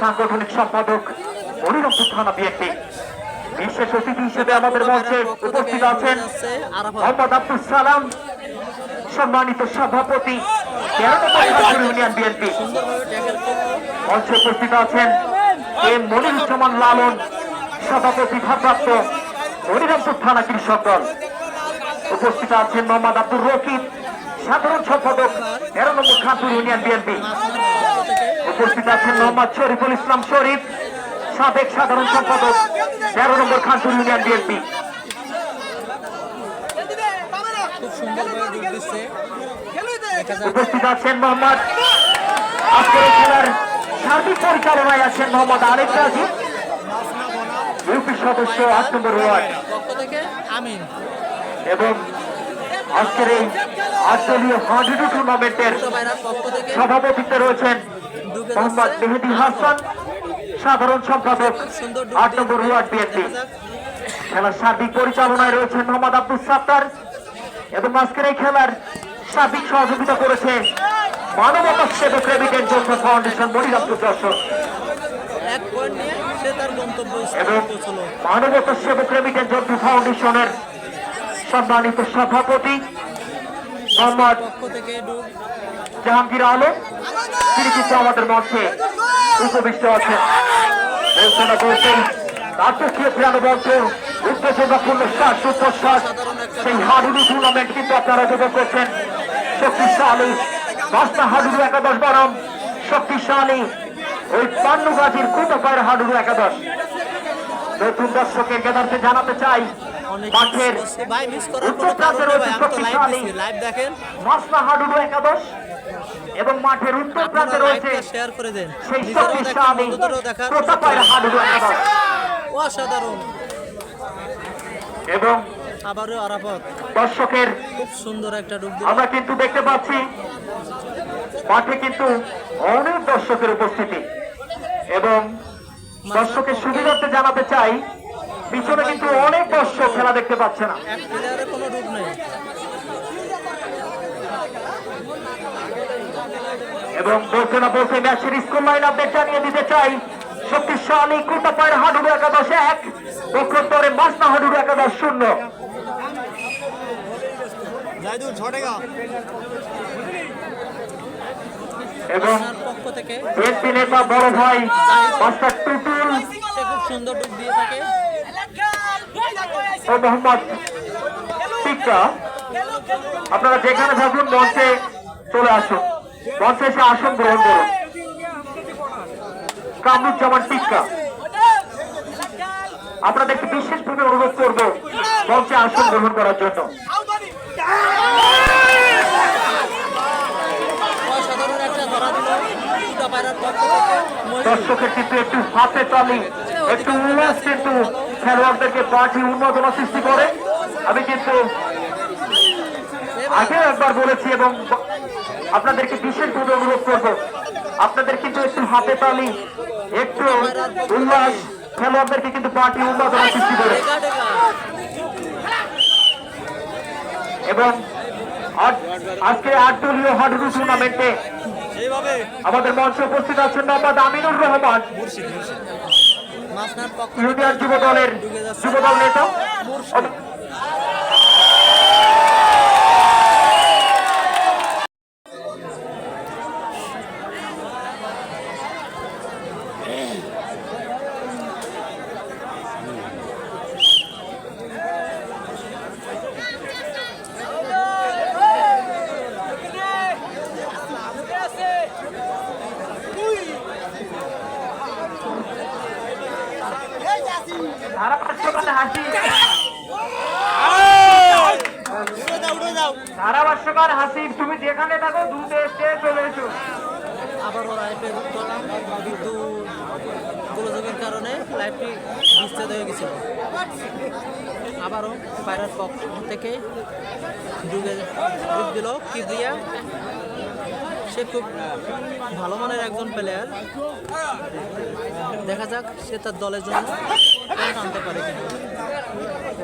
সাংগঠনিক সম্পাদক মনিরমপুর থানা বিএনপি। বিশেষ অতিথি হিসেবে আমাদের মঞ্চে উপস্থিত আছেন মোহাম্মদ আব্দুল সালাম, সম্মানিত সভাপতি ইউনিয়ন বিএনপি। মঞ্চে উপস্থিত আছেন এম মনিরুজ্জামান লালন সভাপতি ভারপ্রাপ্ত হরিরামপুর থানা কৃষক দল। উপস্থিত আছেন মোহাম্মদ আব্দুর রকিব সাধারণ সম্পাদক তেরো নম্বর খানপুর ইউনিয়ন বিএনপি। উপস্থিত আছেন মোহাম্মদ শরীফুল ইসলাম শরীফ, সাবেক সাধারণ সম্পাদক তেরো নম্বর খানপুর ইউনিয়ন বিএনপি। উপস্থিত আছেন মোহাম্মদ আজকের খেলার সার্বিক পরিচালনায় আছেন মোহাম্মদ আরেক রাজীব। ইউপি সদস্য আট নম্বর ওয়ার্ড। আমিন। এবং আজকের এই আঞ্চলীয় হাডুডু টুর্নামেন্টের সভাপতিত্বে রয়েছেন মোহাম্মদ মেহেদি হাসান সাধারণ সম্পাদক আট নম্বর ওয়ার্ড বিএনপি। খেলার সার্বিক পরিচালনায় রয়েছেন মোহাম্মদ আব্দুল সাত্তার এবং আজকের এই খেলার সার্বিক সহযোগিতা করেছে মানবতা সেবক রেমিটেন্স ফাউন্ডেশন মনিরামপুর যশোর। এক পয়েন্ট নিয়ে সে তার গন্তব্য পৌঁছলো। মানবতা সেবক রেমিটেন্স ফাউন্ডেশনের সম্মানিত সভাপতি মোহাম্মদ জাহাঙ্গীর আলম তিনি কিন্তু আমাদের মঞ্চে উপবিষ্ট আছেন। বলছেন না বলছেন রাজকীয় প্রিয়ানো মঞ্চ উত্তেজনাপূর্ণ শ্বাস উচ্ছ্বাস সেই হাডুডু টুর্নামেন্ট কিন্তু আপনারা উপভোগ করছেন। শক্তিশালী রাস্তা হাডুডু একাদশ বরং শক্তিশালী ওই পান্নুগাজির কুটপায়ের হাডুডু একাদশ। নতুন দর্শকের কেদারকে জানাতে চাই। মাঠের দিচ্ছি লাইভ দেখেন মাসলা হাডুডু একাদশ এবং মাঠের উত্তর প্রান্তে রয়েছে শেয়ার করে দেন। সেই শক্তিশালী প্রতাপায়ের হাডুডু একাদশ। অসাধারণ। এবং আবারও আরাফত। দর্শকের খুব সুন্দর একটা ডুব আমরা কিন্তু দেখতে পাচ্ছি মাঠে কিন্তু অনেক দর্শকের উপস্থিতি। এবং দর্শকের সুবিধার্থে জানাতে চাই পিছনে কিন্তু অনেক দর্শক খেলা দেখতে পাচ্ছে না। এবং বলতে না বলতে ম্যাচের স্কুল লাইন আপডেট জানিয়ে দিতে চাই শক্তিশালী কুটাপায়ের হাডুডু একাদশ এক পক্ষত্তরে মাসনা হাডুডু একাদশ শূন্য। এবং পক্ষ থেকে। নেতা বড় ভাই মাস্টার টুটুল। সে খুব সুন্দর ডুব দিয়ে থাকে। ও মোহাম্মদ টিক্কা আপনারা যেখানে থাকুন মঞ্চে চলে আসুন। মঞ্চে এসে আসন গ্রহণ করুন। কামরুজ্জামান টিক্কা আপনাদেরকে বিশেষভাবে অনুরোধ করব মঞ্চে আসন গ্রহণ করার জন্য অসাধারণ একটা ধরা দিল দুটা পায়রার পক্ষ থেকে মহিলা দর্শকের কিন্তু একটু হাতে তালি। একটু উল্লাস কিন্তু খেলোয়াড়দেরকে পার্টি উন্মাদনা সৃষ্টি করে। আমি কিন্তু আগেও একবার বলেছি এবং আপনাদেরকে বিশেষভাবে অনুরোধ করব আপনাদের কিন্তু একটু হাতে তালি একটু উল্লাস খেলোয়াড়দেরকে কিন্তু পার্টি উন্মাদনা সৃষ্টি করে। এবং আজকে আট দলীয় হাডুডু টুর্নামেন্টে আমাদের মঞ্চে উপস্থিত আছেন মোহাম্মদ আমিনুর রহমান। ইউনিয়ন যুব দলের যুব দল নেতা ধারাভাষ্যকার হাসি ধারাভাষ্যকার হাসিব তুমি যেখানে থাকো দুধ এসে চলে এসো আবারও লাইভে করলাম কিন্তু গোলযোগের লাইভটি বিচ্ছেদ হয়ে গেছিল আবারও পায়রার পক্ষ থেকে ডুবে ডুব দিল কিবরিয়া। সে খুব ভালো মানের একজন প্লেয়ার দেখা যাক সে তার দলের জন্য আনতে পারে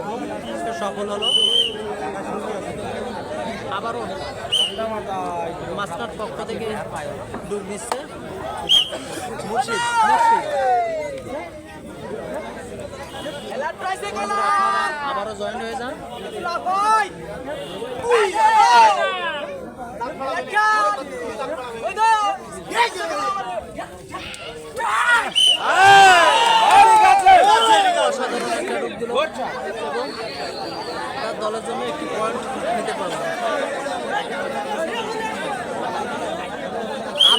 এবং সে সফল হলো। আবারও মাস্টার পক্ষ থেকে ডুব দিচ্ছে। মুর্শিদ মুর্শিদ। আবারও জয়েন হয়ে যান। তার দলের জন্য একটি পয়েন্ট নিতে পারবে।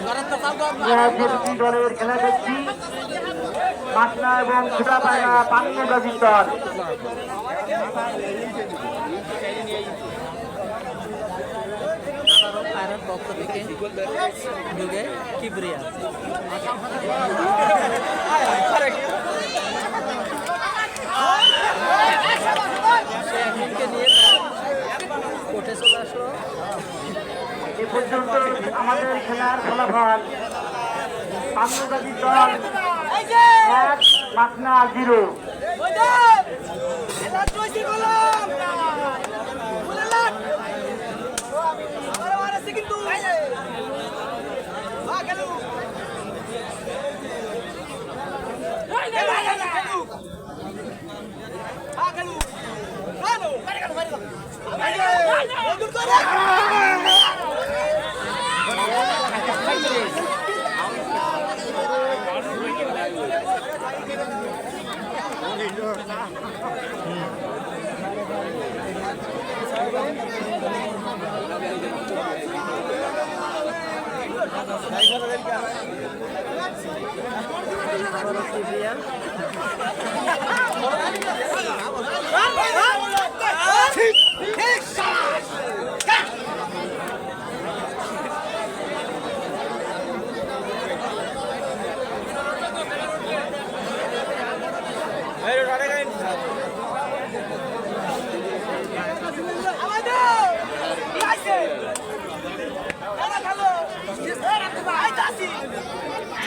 ধরা দিল দলের খেলা দেখছি পাটনা এবং খুদা পায়রা পান্ন গাজীর দল পক্ষ থেকে ঢুকে কিবরিয়া নিয়ে কোর্টে চলে পর্যন্ত আমাদের খেলার ফলাফল গাজীর দল এক পাটনা জিরো ওই যে এলা তুই বললাম বললাম আমার মারছে কিন্তু এই যে আ গেল গেল গেল আ গেল গেল মারি গেল মারি গেল বন্ধু করে আবারও কিবরিয়া আমাদের লাইছে এরা খেলো এরা তো আইতাছি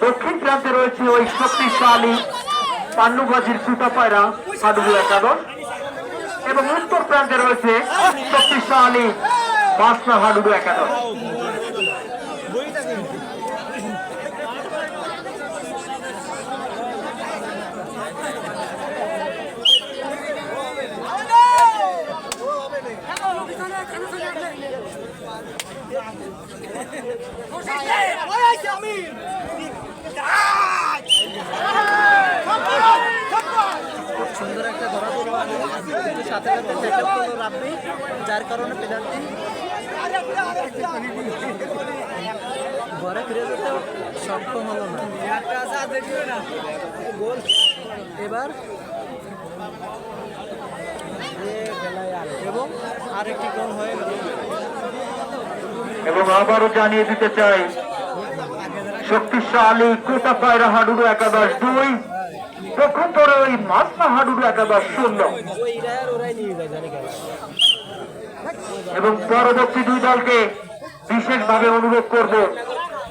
দক্ষিণ প্রান্তে রয়েছে ওই শক্তিশালী পান্নুবাজির কুটা পায়রা হাডুবু একাদশ এবং উত্তর প্রান্তে রয়েছে শক্তিশালী মাসনা হাডুবু একাদশ সুন্দর একটা ধরা কিন্তু সাথে সাথে ট্যাকল করল যার কারণে পেনাল্টি ঘরে ফিরে যেতে সক্ষম হলো না এবার এবং আরেকটি গোল হয়ে গেল এবং আবারও জানিয়ে দিতে চাই শক্তিশালী কোটা পায়রা হাডুডু একাদশ দুই পক্ষান্তরে ওই মাসনা হাডুডু একাদশ শূন্য। এবং পরবর্তী দুই দলকে বিশেষভাবে অনুরোধ করব,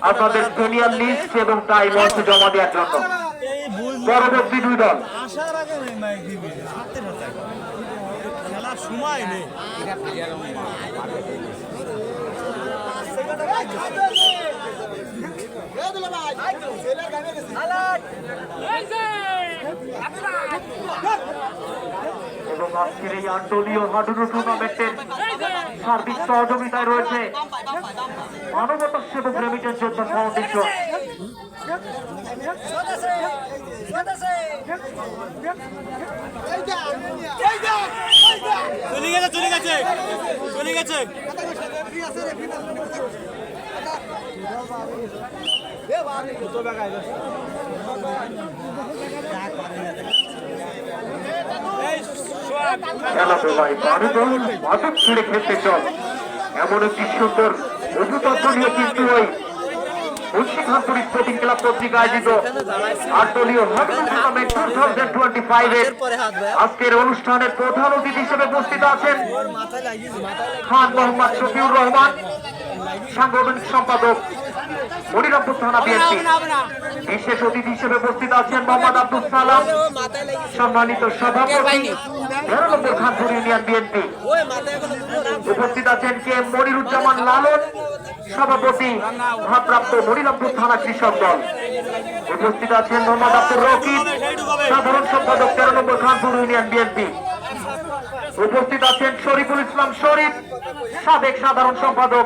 আপনাদের সিনিয়র লিস্ট এবং তাই মঞ্চে জমা দেওয়ার জন্য। পরবর্তী দুই দল। সময় নেই। এবং আজকের এই আঞ্চলীয় হাডুডু টুর্নামেন্টের সার্বিক সহযোগিতায় রয়েছে মানবতা সেবক রেমিটেন্স যোদ্ধা ফাউন্ডেশন চলে গেছে চলে গেছে চলে গেছে। খেলাধুলায় বারুদল মাদক ছেড়ে খেলতে চল। এমন একটি সুন্দর অভিতত্ব নিয়ে কিন্তু ওই স্পোর্টিং ক্লাব কর্তৃক আয়োজিত আটদলীয় টুর্নামেন্ট টু থাউজেন্ড টোয়েন্টি ফাইভের পরে আজকের অনুষ্ঠানের প্রধান অতিথি হিসেবে উপস্থিত আছেন খান মোহাম্মদ শফিউর রহমান সাংগঠনিক সম্পাদক মনিরামপুর থানা বিএনপি বিশেষ অতিথি হিসেবে উপস্থিত আছেন মোহাম্মদ আব্দুল সালাম সম্মানিত সভাপতি খানপুর ইউনিয়ন বিএনপি উপস্থিত আছেন। কে? মনিরুজ্জামান লালন সভাপতি ভারপ্রাপ্ত মনিরামপুর থানা কৃষক দল। উপস্থিত আছেন মোহাম্মদ আব্দুর রকিব। সাধারণ সম্পাদক তেরো নম্বর খানপুর ইউনিয়ন বিএনপি। উপস্থিত আছেন শরীফুল ইসলাম শরীফ, সাবেক সাধারণ সম্পাদক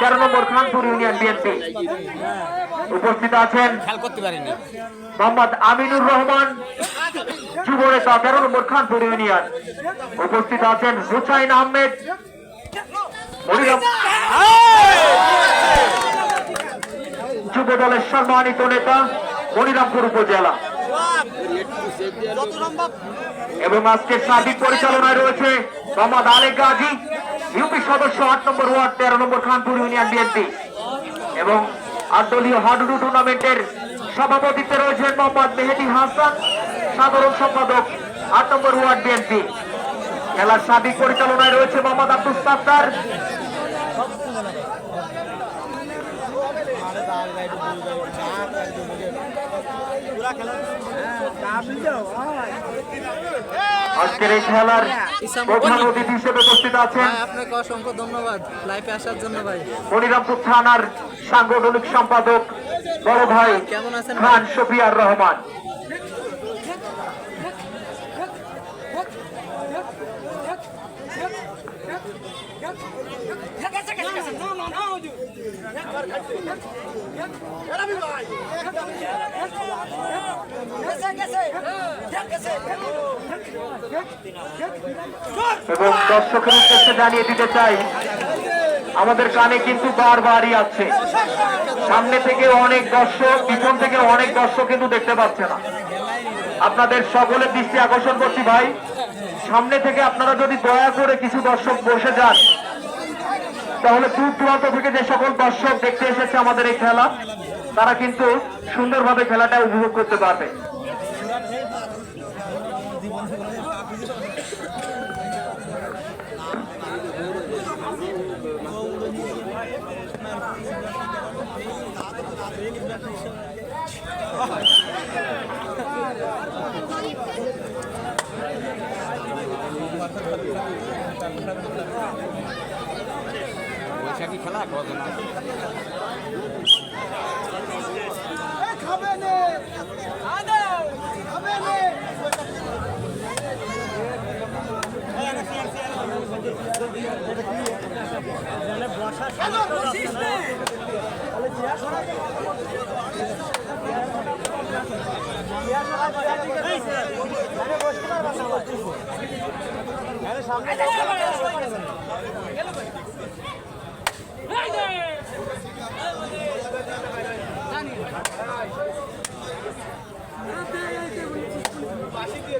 তেরো নম্বর খানপুর ইউনিয়ন বিএনপি। উপস্থিত আছেন মোহাম্মদ আমিনুর রহমান, যুব নেতা তেরো নম্বর খানপুর ইউনিয়ন। উপস্থিত আছেন হুসাইন আহমেদ দলের সম্মানিত নেতা মনিরামপুর উপজেলা। এবং আজকের সার্বিক পরিচালনায় রয়েছে মোহাম্মদ আলেক গাজী, ইউপি সদস্য, আট নম্বর ওয়ার্ড, তেরো নম্বর খানপুর ইউনিয়ন বিএনপি। এবং আট দলীয় হাডুডু টুর্নামেন্টের সভাপতিত্বে রয়েছেন মোহাম্মদ মেহেদি হাসান, সাধারণ সম্পাদক, আট নম্বর ওয়ার্ড বিএনপি। খেলার সার্বিক পরিচালনায় রয়েছে মোহাম্মদ আব্দুল সাত্তার। আজকের এই খেলার প্রধান অতিথি হিসেবে উপস্থিত আছেন আপনাকে অসংখ্য ধন্যবাদ। লাইফে আসার জন্য ভাই। মনিরামপুর থানার সাংগঠনিক সম্পাদক বড় ভাই কেমন আছেন খান শফিয়ার রহমান। এবং দর্শকের উদ্দেশ্যে জানিয়ে দিতে চাই, আমাদের কানে কিন্তু বারবারই আছে। সামনে থেকে অনেক দর্শক, পিছন থেকে অনেক দর্শক কিন্তু দেখতে পাচ্ছে না। আপনাদের সকলের দৃষ্টি আকর্ষণ করছি ভাই। সামনে থেকে আপনারা যদি দয়া করে কিছু দর্শক বসে যান, তাহলে দূর দূরান্ত থেকে যে সকল দর্শক দেখতে এসেছে আমাদের এই খেলা তারা কিন্তু সুন্দরভাবে খেলাটা উপভোগ করতে পারবে।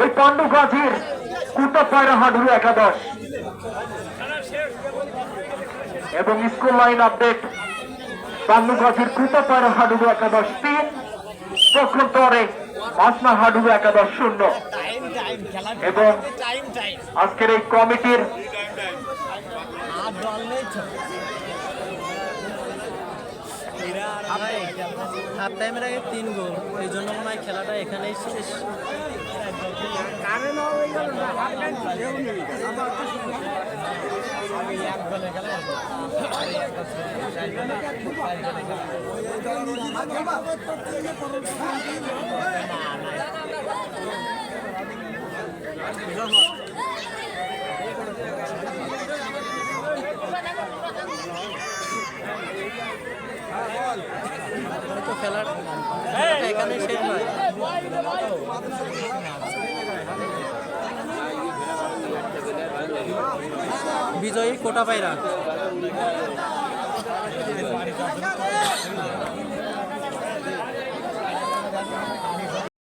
ওই পাণ্ডু গাজীর কুটাপায়রা হাডুরু একাদশ। এবং স্কুল লাইন আপডেট, পাণ্ডু গাজীর কুটাপায়রা হাডুরু একাদশ তিন পক্ষান্তরে মাসনা হাডুরু একাদশ শূন্য। এবং আজকের এই কমিটির ভাই হাফ টাইমের আগে তিন গোল। এই জন্য মনে হয় খেলাটা এখানেই শেষ। তো খেলার এখানে শেষ ভাই বিজয়ী কোটা পায়রা।